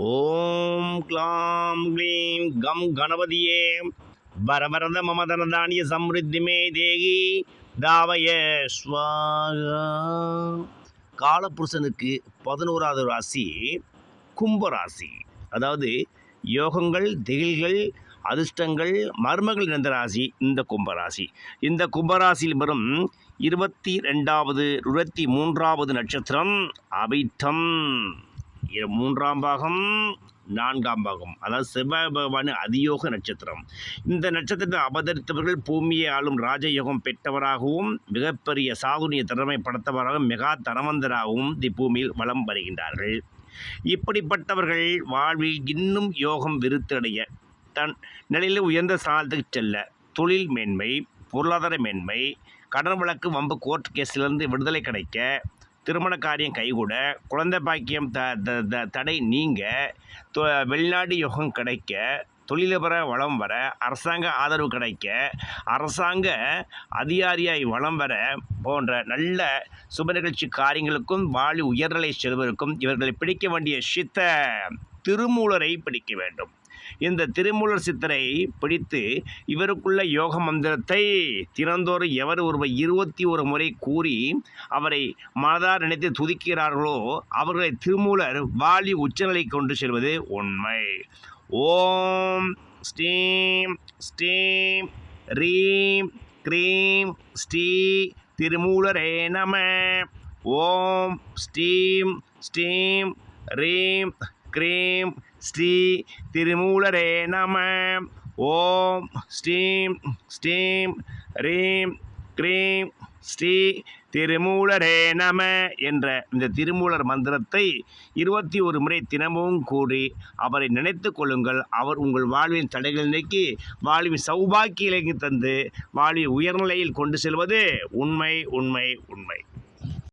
ஓம் க்ளாம் க்ளீம் கம் கணபதியே. வரவரத மமதனதானிய சம்ருத்திமே தேகி. தாவய ஸ்வாகா காலபுருஷனுக்கு பதினோராவது ராசி கும்பராசி. அதாவது யோகங்கள் திகில்கள் அதிர்ஷ்டங்கள் மர்மங்கள் நிறைந்த ராசி இந்த கும்பராசி. இந்த கும்பராசியில் வரும் இருபத்தி ரெண்டாவது இருபத்தி மூன்றாவது நட்சத்திரம் அபிட்டம். மூன்றாம் பாகம் நான்காம் பாகம். அதாவது செவ்வாய் பகவான் அதியோக நட்சத்திரம். இந்த நட்சத்திரத்தை அவதரித்தவர்கள் பூமியை ஆளும் ராஜயோகம் பெற்றவராகவும் மிகப்பெரிய சாதுரிய திறமை படைத்தவராகவும் மெகா தனவந்தராகவும் இப்பூமியில் வலம் வருகின்றார்கள். இப்படிப்பட்டவர்கள் வாழ்வில் இன்னும் யோகம் விருத்தடைய தன் நிலையில் உயர்ந்த ஸ்தானத்துக்கு செல்ல தொழில் மேன்மை பொருளாதார மேன்மை கடன் வழக்கு வம்பு கோர்ட் கேஸிலிருந்து விடுதலை கிடைக்க திருமண காரியம் கைகூட குழந்தை பாக்கியம் த த- த- தடை நீங்க தொ- வெளிநாடு யோகம் கிடைக்க தொழிலபர வளம் வர அரசாங்க ஆதரவு கிடைக்க அரசாங்க அதிகாரியாய் வளம் வர போன்ற நல்ல சுப நிகழ்ச்சி காரியங்களுக்கும் வாழி உயர்நிலை செல்வருக்கும் இவர்களை பிடிக்க வேண்டிய சித்த திருமூலரை பிடிக்க வேண்டும். இந்த திருமூலர் சித்தரை பிடித்து இவருக்குள்ள யோக மந்திரத்தை தினந்தோறும் எவர் ஒருவர் இருபத்தி ஒரு முறை கூறி அவரை மனதார் நினைத்து துதிக்கிறார்களோ அவர்களை திருமூலர் வாலி உச்சநிலை கொண்டு செல்வது உண்மை. ஓம் ஸ்ரீம் ஸ்ரீம் ரீம் க்ரீம் ஸ்ரீ திருமூலரே நம. ஓம் ஸ்ரீம் ஸ்ரீம் ரீம் க்ரீம் ஸ்ரீ திருமூலரே நம. ஓம் ஸ்ரீம் ஸ்ரீம் ரீம் க்ரீம் ஸ்ரீ திருமூலரே நம என்ற இந்த திருமூலர் மந்திரத்தை இருபத்தி ஒரு முறை தினமும் கூறி அவரை நினைத்து கொள்ளுங்கள். அவர் உங்கள் வாழ்வின் தடைகள் நீக்கி வாழ்வின் சௌபாக்கியிலங்கி தந்து வாழ்வின் உயர்நிலையில் கொண்டு செல்வது உண்மை உண்மை உண்மை.